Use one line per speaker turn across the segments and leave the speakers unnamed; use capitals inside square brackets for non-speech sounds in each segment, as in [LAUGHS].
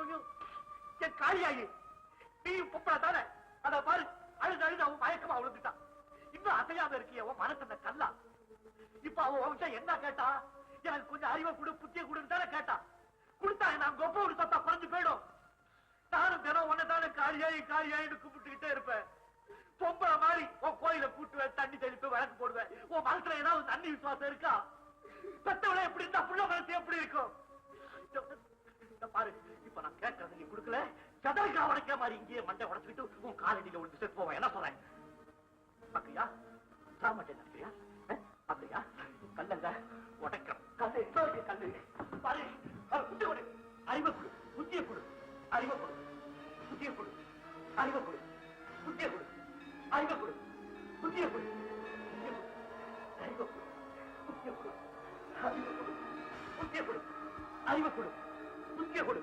ஐயோ, காளியாயி நீயும் பொம்பளை தானே? அத பாரு அழுது அழுது அவன் மயக்கமா விழுந்துட்டான் இன்னும் அசையாம இருக்கிய உன் மனசு கல்லா. இப்ப அவன் உன்கிட்ட என்ன கேட்டா? எனக்கு கொஞ்சம் அறிவை கொடு புத்திய கொடுன்னு தானே கேட்டா. கொடுத்தா நான் கொப்ப ஒரு சத்தா குறைஞ்சு போயிடும். நானும் தினம் உன்னை தானே காளியாயி காளியாயின்னு கூப்பிட்டுக்கிட்டே இருப்பேன். பொம்பளை மாதிரி உன் கோயில கூட்டுவேன் தண்ணி தெளிப்பேன் விளக்கு போடுவேன். உன் மனசுல ஏதாவது தண்ணி விசுவாசம் இருக்கா? பெத்தவளை எப்படி இருந்தா புள்ள மனசு எப்படி இருக்கும்? இந்த பாரு இப்ப நான் கேட்கறது நீ கொடுக்கல. சதவிக்கா உடைக்க மாதிரி இங்கேயே மண்டை உடைச்சுக்கிட்டு உன் காலடியில ஒன்று செத்து போவேன். என்ன சொல்றேன்? அப்படியா சாமட்டை நினைக்கிறியா அப்படியா கல்லங்க உடைக்கிறோம் கல்லு இன்னொரு கல்லு. பாரு அஹ், கொடு. அறிவை கொடு. புத்திய கொடு. அறிவை கொடு. புத்திய கொடு. அறிவை கொடு. புத்திய கொடு. அறிவை கொடு. புத்திய கொடு. அறிவை கொடு. புத்திய கொடு. புத்திய கொடு அறிவை கொடு புத்திய கொடு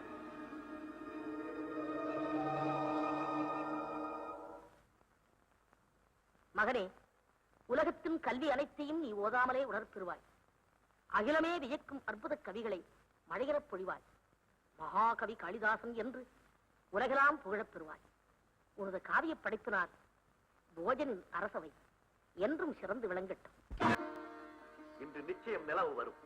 மகனே உலகத்தின் கல்வி அனைத்தையும் நீ ஓதாமலே உணர்த்திருவாய் அகிலமே வியக்கும் அற்புத கவிகளை மழையிறப் பொழிவாய். மகாகவி காளிதாசன் என்று உலகெல்லாம் புகழப் பெறுவாய். உனது காவியப் படைப்பினால் போஜனின் அரசவை என்றும் சிறந்து விளங்கட்டும்.
இன்று நிச்சயம் நிலவு வரும்.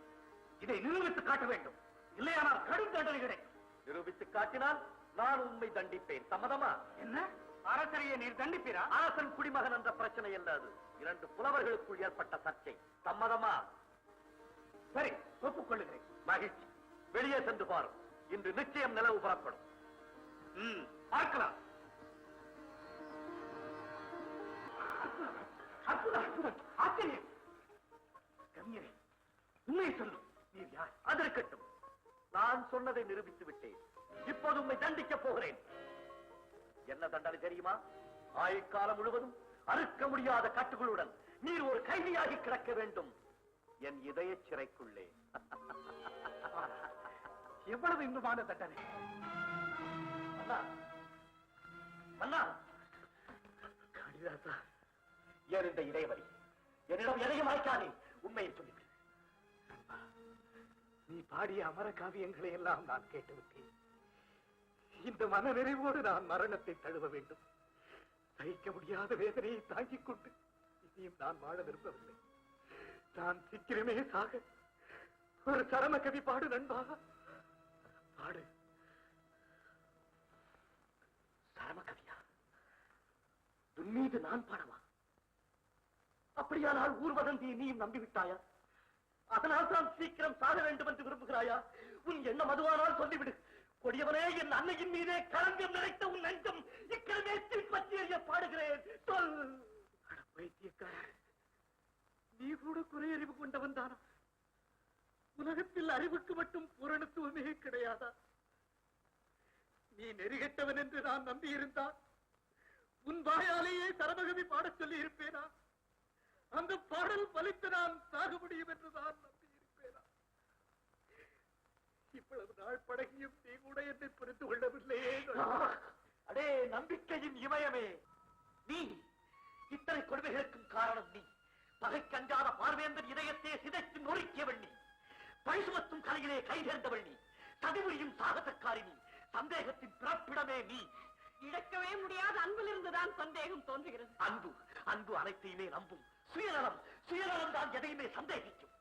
இதை நிரூபித்து காட்ட வேண்டும். இல்லையானால் கடும் தண்டனை கிடைக்கும். நிரூபித்து காட்டினால் நான் உண்மை தண்டிப்பேன். சம்மதமா? என்ன? அரசரையை நீர் தண்டிப்பீரா? அரசன் குடிமகன் என்ற பிரச்சனை அல்ல அது. இரண்டு புலவர்களுக்குள் ஏற்பட்ட சர்ச்சை. சம்மதமா? சரி ஒப்புக்கொள்ளுகிறேன். மகிழ்ச்சி. வெளியே சென்று பாரும் இன்று நிச்சயம் நிலவு புறப்படும். பார்க்கலாம். அற்புதம், அற்புதம், உண்மையை சொல்லு. நீர் யார்? அது இருக்கட்டும். நான் சொன்னதை நிரூபித்து விட்டேன். இப்போது உண்மை தண்டிக்கப் போகிறேன். என்ன தண்டனை தெரியுமா? ஆயுட்காலம் முழுவதும் அறுக்க முடியாத கட்டுகளுடன் நீர் ஒரு கைதியாகி கிடக்க வேண்டும். என் இதய சிறைக்குள்ளே. [LAUGHS] எவ்வளவு இன்பமான தண்டனை. காளிதாசா ஏன் இந்த இடைவெளி? என்னிடம் எதையும் மறைக்காதே உண்மையை சொல்லிவிடு
நீ பாடிய அமர காவியங்களை எல்லாம் நான் கேட்டுவிட்டேன். இந்த மன நிறைவோடு நான் மரணத்தை தழுவ வேண்டும். சகிக்க முடியாத வேதனையை தாங்கிக் கொண்டு இனியும் நான் வாழ விரும்பவில்லை. நான் சீக்கிரமே சாக ஒரு சரம கவி பாடு நண்பா பாடு.
சரம கவியா? துன்மீது நான் பாடவா? அப்படியானால் ஊர்வதந்தியை நீயும் நம்பிவிட்டாயா? அதனால் தான் சீக்கிரம் சாக வேண்டும் என்று விரும்புகிறாயா? உன் எண்ணம் அதுவானால் சொல்லிவிடு. கொடியவனே என் அன்னையின் மீதே களங்கம் நிறைத்த உன் நெஞ்சம் இக்கிழமே தீப்பற்றி எறிய பாடுகிறேன். சொல்.
வைத்தியக்கார நீ கூட குறையறிவு கொண்டவன் தானா? உலகத்தில் அறிவுக்கு மட்டும் பூரணத்துவமே கிடையாதா? நீ நெறிகட்டவன் என்று நான் நம்பியிருந்தான் உன் வாயாலேயே சரமகவி பாடச் சொல்லி இருப்பேனா அந்த பாடல் பலித்து நான் சாக முடியும் என்று நான் நம்பியிருப்பேனா? இவ்வளவு நாள் பழகியும் நீ கூட என்னை புரிந்து கொள்ளவில்லையே.
அடே நம்பிக்கையின் இமயமே. நீ இத்தனை கொடுமைகளுக்கும் காரணம் நீ. பகைக்கஞ்சாத பார்வேந்தன் இதயத்தை சிதைத்து நொறுக்கியவள் நீ. பழிசுமத்தும் கலையிலே கை தேர்ந்தவள் நீ. சதிபுரியும் சாகசக்காரி நீ. சந்தேகத்தின் பிறப்பிடமே நீ.
இழக்கவே முடியாத அன்பிலிருந்துதான் சந்தேகம் தோன்றுகிறது.
அன்பு அன்பு அனைத்தையுமே நம்பும். சுயநலம் சுயநலம் தான் எதையுமே சந்தேகிக்கும்.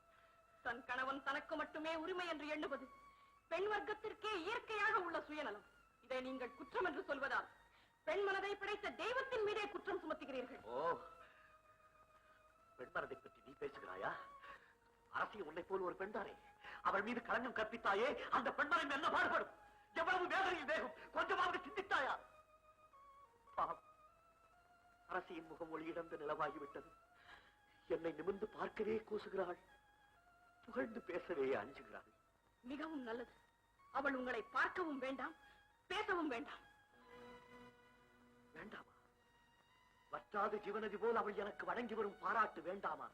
தன் கணவன் தனக்கு மட்டுமே உரிமை என்று எண்ணுவது பெண் வர்க்கத்திற்கே இயற்கையாக உள்ள சுயநலம். இதை நீங்கள் குற்றம் என்று சொல்வதால் பெண் மனதை படைத்த தெய்வத்தின் மீதே குற்றம் சுமத்துகிறீர்கள்.
ஓ பெண்மனதை பற்றி நீ பேசுகிறாயா? அரசிய உன்னை போல் ஒரு பெண்தானே. அவள் மீது களங்கம் கற்பித்தாயே அந்த பெண்மனை என்ன பாடுபடும்? எவ்வளவு வேதனையில் வேகும்? கொஞ்சமாவது சிந்தித்தாயா? பாவம். அரசியின் முகம் ஒளியிழந்து நிலவாகிவிட்டது. என்னை நிமிர்ந்து பார்க்கவே கூசுகிறாள். புகழ்ந்து பேசவே அஞ்சுகிறாள்.
மிகவும் நல்லது. அவள் உங்களை பார்க்கவும் வேண்டாம் பேசவும் வேண்டாம்.
வேண்டாமா? வற்றாத ஜீவனதி போல் அவள் எனக்கு வழங்கி வரும் பாராட்டு வேண்டாமா?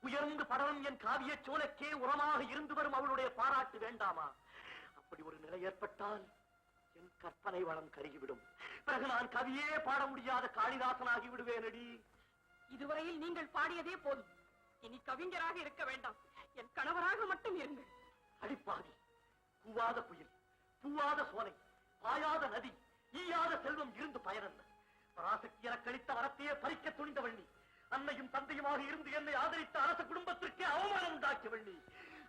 உயர்ந்து படரும் என் காவிய சோலைக்கே உரமாக இருந்து வரும் அவளுடைய பாராட்டு வேண்டாமா? அப்படி ஒரு நிலை ஏற்பட்டால் என் கற்பனை வளம் கருகிவிடும். பிறகு நான் கவியே பாட முடியாத காளிதாசனாகி விடுவேனடி.
இதுவரையில் நீங்கள் பாடியதே போதும். இனி கவிஞராக இருக்க வேண்டாம். என் கணவராக மட்டும் இருங்கள்.
கூவாத குயில் பூவாத சோலை பாயாத நதி ஈயாத செல்வம் இருந்து பயனல்ல. பராசக்தி என கழித்த வரத்தையே பறிக்க துணிந்தவள் நீ அன்னையும் தந்தையுமாக இருந்து என்னை ஆதரித்த அரச குடும்பத்திற்கே அவமானம் உண்டாக்கியவள் நீ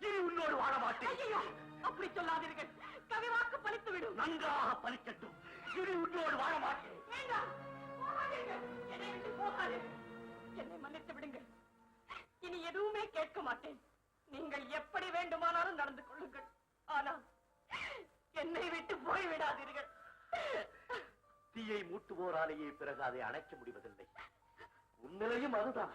இனி உன்னோடு வாழ மாட்டேன்.
ஐயோ அப்படி சொல்லாதீர்கள். கவிவாக்கு பலித்து விடும்.
நன்றாக பலிக்கட்டும். இனி உன்னோடு வாழ மாட்டேன்.
வேண்டாம். போகாதீர்கள். என்னை விட்டு போகாதீர்கள். எதுவுமே கேட்க மாட்டேன். நீங்கள் எப்படி வேண்டுமானாலும் நடந்து கொள்ளுங்கள். ஆனால் என்னை விட்டு போய் விடாதீர்கள்
தீயை மூட்டுவோராலேயே பிறகு அதை அணைக்க முடிவதில்லை. உன்னிலையும் அதுதான்.